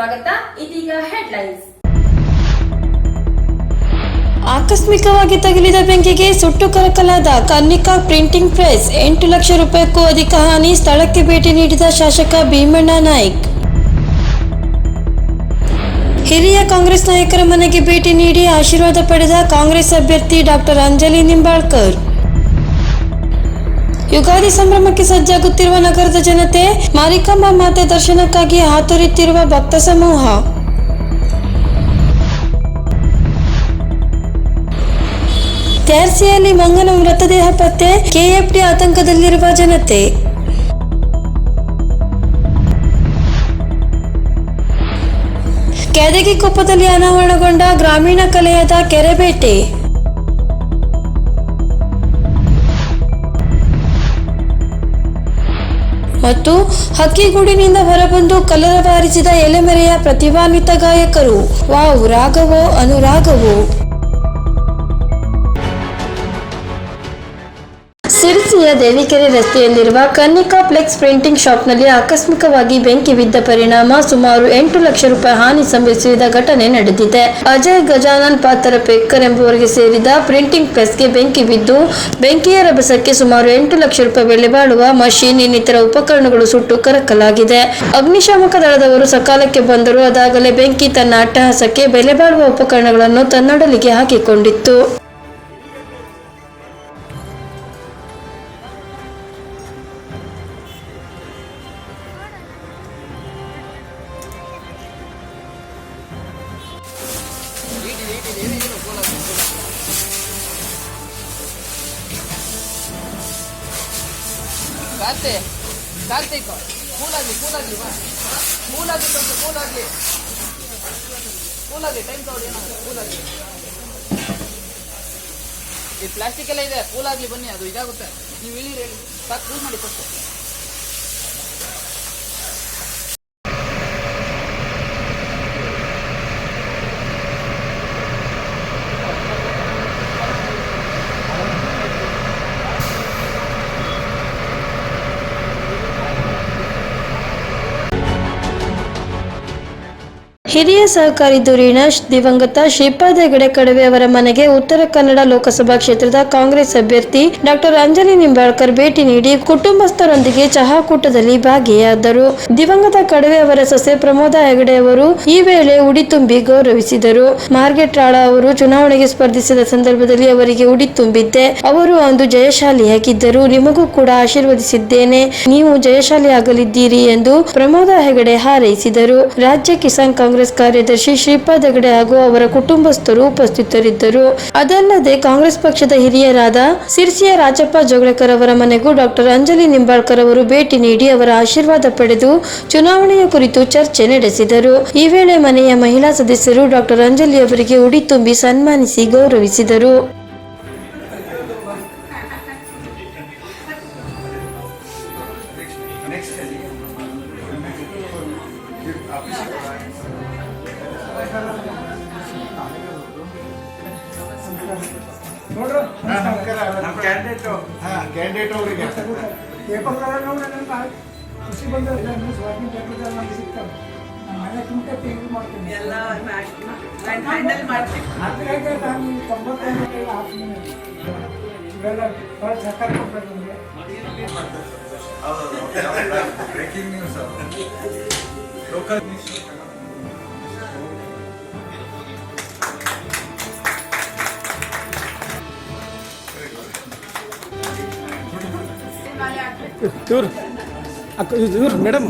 ಸ್ವಾಗತ. ಇದೀಗ ಹೆಡ್ಲೈನ್ಸ್ ಆಕಸ್ಮಿಕವಾಗಿ ತಗಲಿದ ಬೆಂಕಿಗೆ ಸುಟ್ಟು ಕರಕಲಾದ ಕನ್ನಿಕಾ ಪ್ರಿಂಟಿಂಗ್ ಪ್ರೆಸ್ ಎಂಟು ಲಕ್ಷ ರೂಪಾಯಿಗೂ ಅಧಿಕ ಹಾನಿ ಸ್ಥಳಕ್ಕೆ ಭೇಟಿ ನೀಡಿದ ಶಾಸಕ ಭೀಮಣ್ಣ ನಾಯ್ಕ್. ಹಿರಿಯ ಕಾಂಗ್ರೆಸ್ ನಾಯಕರ ಮನೆಗೆ ಭೇಟಿ ನೀಡಿ ಆಶೀರ್ವಾದ ಪಡೆದ ಕಾಂಗ್ರೆಸ್ ಅಭ್ಯರ್ಥಿ ಡಾಕ್ಟರ್ ಅಂಜಲಿ ನಿಂಬಾಳ್ಕರ್. ಯುಗಾದಿ ಸಂಭ್ರಮಕ್ಕೆ ಸಜ್ಜಾಗುತ್ತಿರುವ ನಗರದ ಜನತೆ ಮಾರಿಕಾಂಬಾ ಮಾತೆ ದರ್ಶನಕ್ಕಾಗಿ ಹಾತೊರೆಯುತ್ತಿರುವ ಭಕ್ತ ಸಮೂಹ. ತ್ಯಾರ್ಸಿಯಲ್ಲಿ ಮಂಗನ ಮೃತದೇಹ ಪತ್ತೆ ಕೆಎಫ್ಡಿ ಆತಂಕದಲ್ಲಿರುವ ಜನತೆ. ಕೆದಗಿ ಕೊಪ್ಪದಲ್ಲಿ ಅನಾವರಣಗೊಂಡ ಗ್ರಾಮೀಣ ಕಲೆಯಾದ ಕೆರೆಬೇಟೆ ಮತ್ತು ಹಕ್ಕಿಗೂಡಿನಿಂದ ಹೊರಬಂದು ಕಲರ ಬಾರಿಸಿದ ಎಲೆಮೆರೆಯ ಪ್ರತಿಭಾನ್ವಿತ ಗಾಯಕರು. ವಾವ್ ರಾಗವೋ ಅನುರಾಗವೋ. ಸಿರಿಸಿಯ ದೇವಿಕೆರೆ ರಸ್ತೆಯಲ್ಲಿರುವ ಕನ್ನಿಕಾ ಫ್ಲೆಕ್ಸ್ ಪ್ರಿಂಟಿಂಗ್ ಶಾಪ್ನಲ್ಲಿ ಆಕಸ್ಮಿಕವಾಗಿ ಬೆಂಕಿ ಬಿದ್ದ ಪರಿಣಾಮ ಸುಮಾರು ಎಂಟು ಲಕ್ಷ ರೂಪಾಯಿ ಹಾನಿ ಸಂಭವಿಸಿದ ಘಟನೆ ನಡೆದಿದೆ. ಅಜಯ್ ಗಜಾನನ್ ಪಾತರಪೇಕರ್ ಎಂಬುವರಿಗೆ ಸೇರಿದ ಪ್ರಿಂಟಿಂಗ್ ಪ್ರೆಸ್ಗೆ ಬೆಂಕಿ ಬಿದ್ದು ಬೆಂಕಿಯ ರಭಸಕ್ಕೆ ಸುಮಾರು ಎಂಟು ಲಕ್ಷ ರೂಪಾಯಿ ಬೆಲೆ ಬಾಳುವ ಮಷೀನ್ ಇನ್ನಿತರ ಉಪಕರಣಗಳು ಸುಟ್ಟು ಕರಕಲಾಗಿದೆ. ಅಗ್ನಿಶಾಮಕ ದಳದವರು ಸಕಾಲಕ್ಕೆ ಬಂದರೂ ಅದಾಗಲೇ ಬೆಂಕಿ ತನ್ನ ಅಟ್ಟಹಾಸಕ್ಕೆ ಬೆಲೆ ಬಾಳುವ ಉಪಕರಣಗಳನ್ನು ತನ್ನೊಡಲಿಗೆ ಹಾಕಿಕೊಂಡಿತ್ತು. ಕಾರ್ತೆ ಕಾರ್ತಿಕ್ ಕೂಲಾಗಿ ಕೂಲಾಗಿ ಬಾ. ಕೂಲಾಗಿ ಸ್ವಲ್ಪ ಕೂಲಾಗಿ ಕೂಲಾಗಿ ಟೈಮ್ ತಗೊಳ್ಳಿ ಕೂಲಾಗಿ ಈ ಪ್ಲಾಸ್ಟಿಕ್ ಎಲ್ಲ ಇದೆ, ಕೂಲಾಗ್ಲಿ ಬನ್ನಿ, ಅದು ಇದಾಗುತ್ತೆ. ನೀವು ಇಳಿ ಹೇಳಿ. ಸಾಕು ಕೂಲ್ ಮಾಡಿ ಫಸ್ಟ್ ಹಿರಿಯ ಸಹಕಾರಿ ಧುರೀಣ ದಿವಂಗತ ಶ್ರೀಪಾದ ಹೆಗಡೆ ಕಡವೆ ಅವರ ಮನೆಗೆ ಉತ್ತರ ಕನ್ನಡ ಲೋಕಸಭಾ ಕ್ಷೇತ್ರದ ಕಾಂಗ್ರೆಸ್ ಅಭ್ಯರ್ಥಿ ಡಾಕ್ಟರ್ ಅಂಜಲಿ ನಿಂಬಾಳ್ಕರ್ ಭೇಟಿ ನೀಡಿ ಕುಟುಂಬಸ್ಥರೊಂದಿಗೆ ಚಹಾಕೂಟದಲ್ಲಿ ಭಾಗಿಯಾದರು. ದಿವಂಗತ ಕಡವೆ ಅವರ ಸೊಸೆ ಪ್ರಮೋದ ಹೆಗಡೆ ಅವರು ಈ ವೇಳೆ ಉಡಿ ತುಂಬಿ ಗೌರವಿಸಿದರು. ಮಾರ್ಗೆಟ್ ರಾಳ ಅವರು ಚುನಾವಣೆಗೆ ಸ್ಪರ್ಧಿಸಿದ ಸಂದರ್ಭದಲ್ಲಿ ಅವರಿಗೆ ಉಡಿ ತುಂಬಿದ್ದೆ. ಅವರು ಒಂದು ಜಯಶಾಲಿಯಾಗಿದ್ದರು ನಿಮಗೂ ಕೂಡ ಆಶೀರ್ವದಿಸಿದ್ದೇನೆ. ನೀವು ಜಯಶಾಲಿ ಆಗಲಿದ್ದೀರಿ ಎಂದು ಪ್ರಮೋದ ಹೆಗಡೆ ಹಾರೈಸಿದರು. ರಾಜ್ಯ ಕಿಸಾನ್ ಕಾಂಗ್ರೆಸ್ ಕಾರ್ಯದರ್ಶಿ ಶ್ರೀಪಾದ್ ಹೆಗಡೆ ಹಾಗೂ ಅವರ ಕುಟುಂಬಸ್ಥರು ಉಪಸ್ಥಿತರಿದ್ದರು. ಅದಲ್ಲದೆ ಕಾಂಗ್ರೆಸ್ ಪಕ್ಷದ ಹಿರಿಯರಾದ ಸಿರ್ಸಿಯ ರಾಜಪ್ಪ ಜೋಗಳಕರ್ ಅವರ ಮನೆಗೂ ಡಾಕ್ಟರ್ ಅಂಜಲಿ ನಿಂಬಾಳ್ಕರ್ ಅವರು ಭೇಟಿ ನೀಡಿ ಅವರ ಆಶೀರ್ವಾದ ಪಡೆದು ಚುನಾವಣೆಯ ಕುರಿತು ಚರ್ಚೆ ನಡೆಸಿದರು. ಈ ವೇಳೆ ಮನೆಯ ಮಹಿಳಾ ಸದಸ್ಯರು ಡಾಕ್ಟರ್ ಅಂಜಲಿ ಅವರಿಗೆ ಉಡಿ ತುಂಬಿ ಸನ್ಮಾನಿಸಿ ಗೌರವಿಸಿದರು. ಕ್ಯಾಂಡಿಡೇಟ್ ಅವರಿಗೆ. ಖುಷಿ ಬಂದರೆ ನ್ಯೂಸ್ ವಾಕಿಂಗ್ ಪೇಪರ್ದಲ್ಲಿ ನಮ್ಗೆ ಸಿಗ್ತವೆ. ಮನೆ ತುಂಬ ಟಿ ವಿ ಮಾಡ್ತೀನಿ. ಎಲ್ಲ ಹಾಗಾಗಿ ನಾನು ತೊಂಬತ್ತೊಂಬತ್ತು ಹಾಕ್ತೀನಿ ಇವೆಲ್ಲ ಭಾಳ ಸಹಕಾರ ಕೊಡ್ಬೇಕು ನಿಮಗೆ. ಬ್ರೇಕಿಂಗ್ ನ್ಯೂಸ್ ಲೋಕಲ್ ಇವ್ರು ಅಕ್ಕ ಇವ್ರು ಮೇಡಮ್.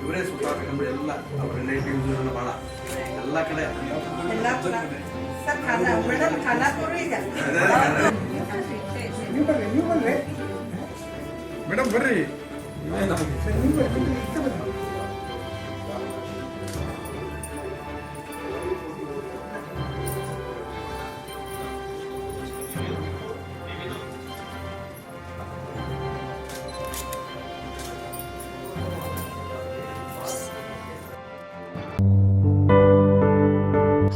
ಇವರೇ ಸುತ್ತಾಡ್ಬೇಕಂದ್ರೆ ಎಲ್ಲ ಅವ್ರ ರಿಲೇಟಿವ್ಸ್ ಎಲ್ಲ ಭಾಳ ಎಲ್ಲ ಕಡೆ ಮೇಡಮ್ ಬರ್ರಿ.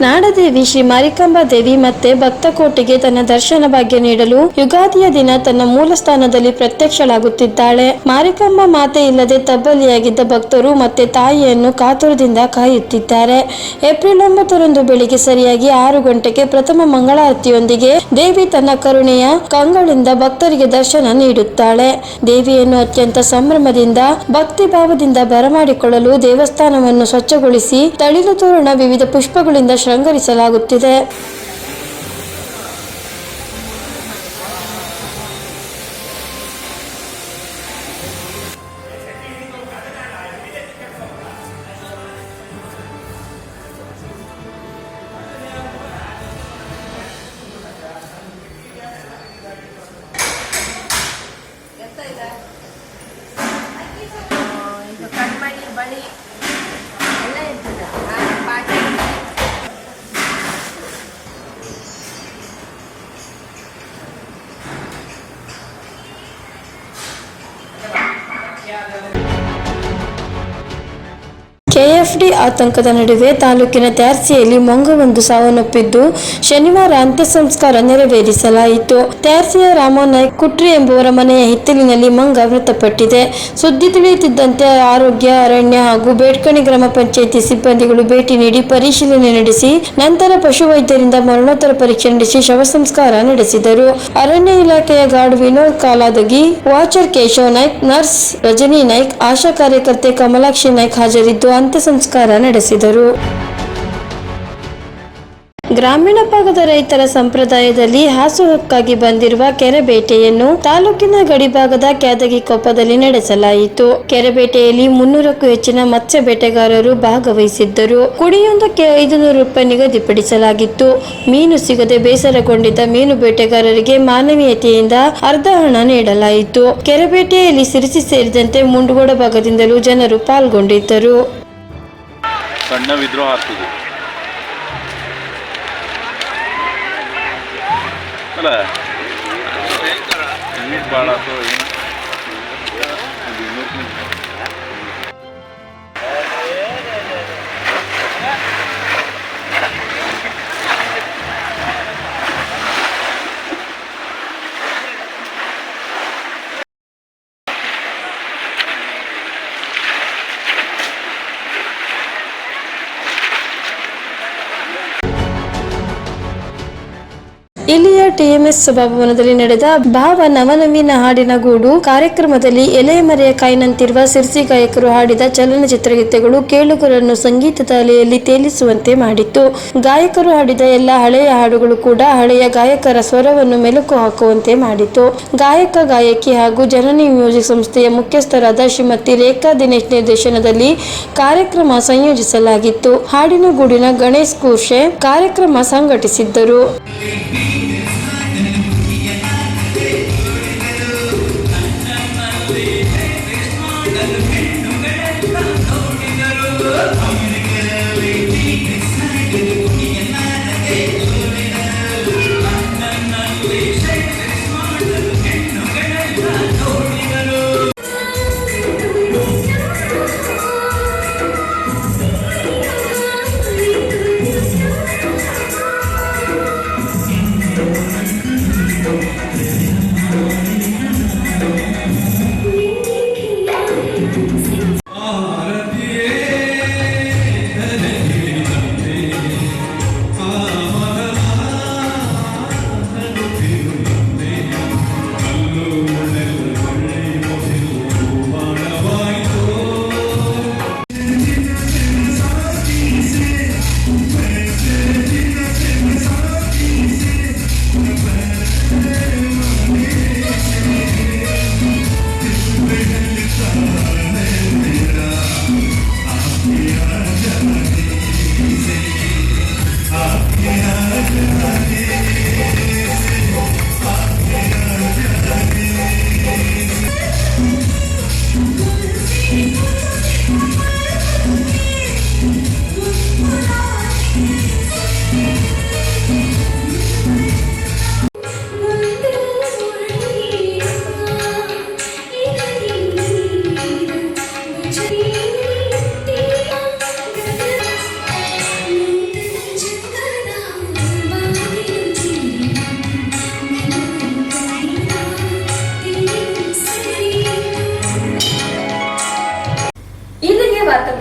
ನಾಡದೇವಿ ಶ್ರೀ ಮಾರಿಕಾಂಬಾ ದೇವಿ ಮತ್ತೆ ಭಕ್ತಕೋಟೆಗೆ ತನ್ನ ದರ್ಶನ ಭಾಗ್ಯ ನೀಡಲು ಯುಗಾದಿಯ ದಿನ ತನ್ನ ಮೂಲ ಸ್ಥಾನದಲ್ಲಿ ಪ್ರತ್ಯಕ್ಷಳಾಗುತ್ತಿದ್ದಾಳೆ. ಮಾರಿಕಾಂಬಾ ಮಾತೆ ಇಲ್ಲದೆ ತಬ್ಬಲಿಯಾಗಿದ್ದ ಭಕ್ತರು ಮತ್ತೆ ತಾಯಿಯನ್ನು ಕಾತುರದಿಂದ ಕಾಯುತ್ತಿದ್ದಾರೆ. ಏಪ್ರಿಲ್ ಒಂಬತ್ತರಂದು ಬೆಳಿಗ್ಗೆ ಸರಿಯಾಗಿ ಆರು ಗಂಟೆಗೆ ಪ್ರಥಮ ಮಂಗಳಾರತಿಯೊಂದಿಗೆ ದೇವಿ ತನ್ನ ಕರುಣೆಯ ಕಂಗಳಿಂದ ಭಕ್ತರಿಗೆ ದರ್ಶನ ನೀಡುತ್ತಾಳೆ. ದೇವಿಯನ್ನು ಅತ್ಯಂತ ಸಂಭ್ರಮದಿಂದ ಭಕ್ತಿ ಭಾವದಿಂದ ಬರಮಾಡಿಕೊಳ್ಳಲು ದೇವಸ್ಥಾನವನ್ನು ಸ್ವಚ್ಛಗೊಳಿಸಿ, ತಳಿಲು ತೋರಣ ವಿವಿಧ ಪುಷ್ಪಗಳಿಂದ ಶೃಂಗರಿಸಲಾಗುತ್ತಿದೆ. ಕೆಎಫ್ಡಿ ಆತಂಕದ ನಡುವೆ ತಾಲೂಕಿನ ತ್ಯಾರ್ಸಿಯಲ್ಲಿ ಮಂಗವೊಂದು ಸಾವನ್ನಪ್ಪಿದ್ದು ಶನಿವಾರ ಅಂತ್ಯ ಸಂಸ್ಕಾರ ನೆರವೇರಿಸಲಾಯಿತು. ತ್ಯಾರ್ಸಿಯ ರಾಮನಾಯ್ಕ್ ಕುಟ್ರಿ ಎಂಬುವರ ಮನೆಯ ಹಿತ್ತಲಿನಲ್ಲಿ ಮಂಗ ಮೃತಪಟ್ಟಿದೆ. ಸುದ್ದಿ ತಿಳಿಯುತ್ತಿದ್ದಂತೆ ಆರೋಗ್ಯ, ಅರಣ್ಯ ಹಾಗೂ ಬೇಡ್ಕಣಿ ಗ್ರಾಮ ಪಂಚಾಯಿತಿ ಸಿಬ್ಬಂದಿಗಳು ಭೇಟಿ ನೀಡಿ ಪರಿಶೀಲನೆ ನಡೆಸಿ ನಂತರ ಪಶುವೈದ್ಯರಿಂದ ಮರಣೋತ್ತರ ಪರೀಕ್ಷೆ ನಡೆಸಿ ಶವ ಸಂಸ್ಕಾರ ನಡೆಸಿದರು. ಅರಣ್ಯ ಇಲಾಖೆಯ guard Vinod Kaladagi, watcher Keshava Naik, nurse Rajani Naik, ಆಶಾ ಕಾರ್ಯಕರ್ತೆ ಕಮಲಾಕ್ಷಿ ನಾಯ್ಕ್ ಹಾಜರಿದ್ದು ಅಂತ್ಯ ಸಂಸ್ಕಾರ ನಡೆಸಿದರು. ಗ್ರಾಮೀಣ ಭಾಗದ ರೈತರ ಸಂಪ್ರದಾಯದಲ್ಲಿ ಹಾಸುಹೊಕ್ಕಾಗಿ ಬಂದಿರುವ ಕೆರೆಬೇಟೆಯನ್ನು ತಾಲೂಕಿನ ಗಡಿಭಾಗದ ಕ್ಯಾದಗಿ ಕೊಪ್ಪದಲ್ಲಿ ನಡೆಸಲಾಯಿತು. ಕೆರೆಬೇಟೆಯಲ್ಲಿ ಮುನ್ನೂರಕ್ಕೂ ಹೆಚ್ಚಿನ ಮತ್ಸ್ಯ ಬೇಟೆಗಾರರು ಭಾಗವಹಿಸಿದ್ದರು. ಕುಡಿಯೊಂದಕ್ಕೆ ಐದು ನೂರು ರೂಪಾಯಿ ನಿಗದಿಪಡಿಸಲಾಗಿತ್ತು ಮೀನು ಸಿಗದೆ ಬೇಸರಗೊಂಡಿದ್ದ ಮೀನು ಬೇಟೆಗಾರರಿಗೆ ಮಾನವೀಯತೆಯಿಂದ ಅರ್ಧ ಹಣ ನೀಡಲಾಯಿತು. ಕೆರೆಬೇಟೆಯಲ್ಲಿ ಸಿರಿಸಿ ಸೇರಿದಂತೆ ಮುಂಡಗೋಡ ಭಾಗದಿಂದಲೂ ಜನರು ಪಾಲ್ಗೊಂಡಿದ್ದರು. ಅಲ್ಲ ನೀರು ಭಾಳ ಆಯ್ತು ಟಿಎಂಎಸ್ ಸಭಾಭವನದಲ್ಲಿ ನಡೆದ ಭಾವ ನವನವೀನ ಹಾಡಿನ ಗೂಡು ಕಾರ್ಯಕ್ರಮದಲ್ಲಿ ಎಲೆಮರೆಯ ಕಾಯಿನಂತಿರುವ ಸಿರ್ಸಿ ಗಾಯಕರು ಹಾಡಿದ ಚಲನಚಿತ್ರ ಗೀತೆಗಳು ಕೇಳುಗರನ್ನು ಸಂಗೀತದ ಅಲೆಯಲ್ಲಿ ತೇಲಿಸುವಂತೆ ಮಾಡಿತ್ತು. ಗಾಯಕರು ಹಾಡಿದ ಎಲ್ಲ ಹಳೆಯ ಹಾಡುಗಳು ಕೂಡ ಹಳೆಯ ಗಾಯಕರ ಸ್ವರವನ್ನು ಮೆಲುಕು ಹಾಕುವಂತೆ ಮಾಡಿತು ಗಾಯಕ, ಗಾಯಕಿ ಹಾಗೂ ಜನನಿ ಮ್ಯೂಸಿಕ್ ಸಂಸ್ಥೆಯ ಮುಖ್ಯಸ್ಥರಾದ ಶ್ರೀಮತಿ ರೇಖಾ ದಿನೇಶ್ ನಿರ್ದೇಶನದಲ್ಲಿ ಕಾರ್ಯಕ್ರಮ ಸಂಯೋಜಿಸಲಾಗಿತ್ತು. ಹಾಡಿನ ಗೂಡಿನ ಗಣೇಶ್ ಕೂರ್ಷೆ ಕಾರ್ಯಕ್ರಮ ಸಂಘಟಿಸಿದ್ದರು.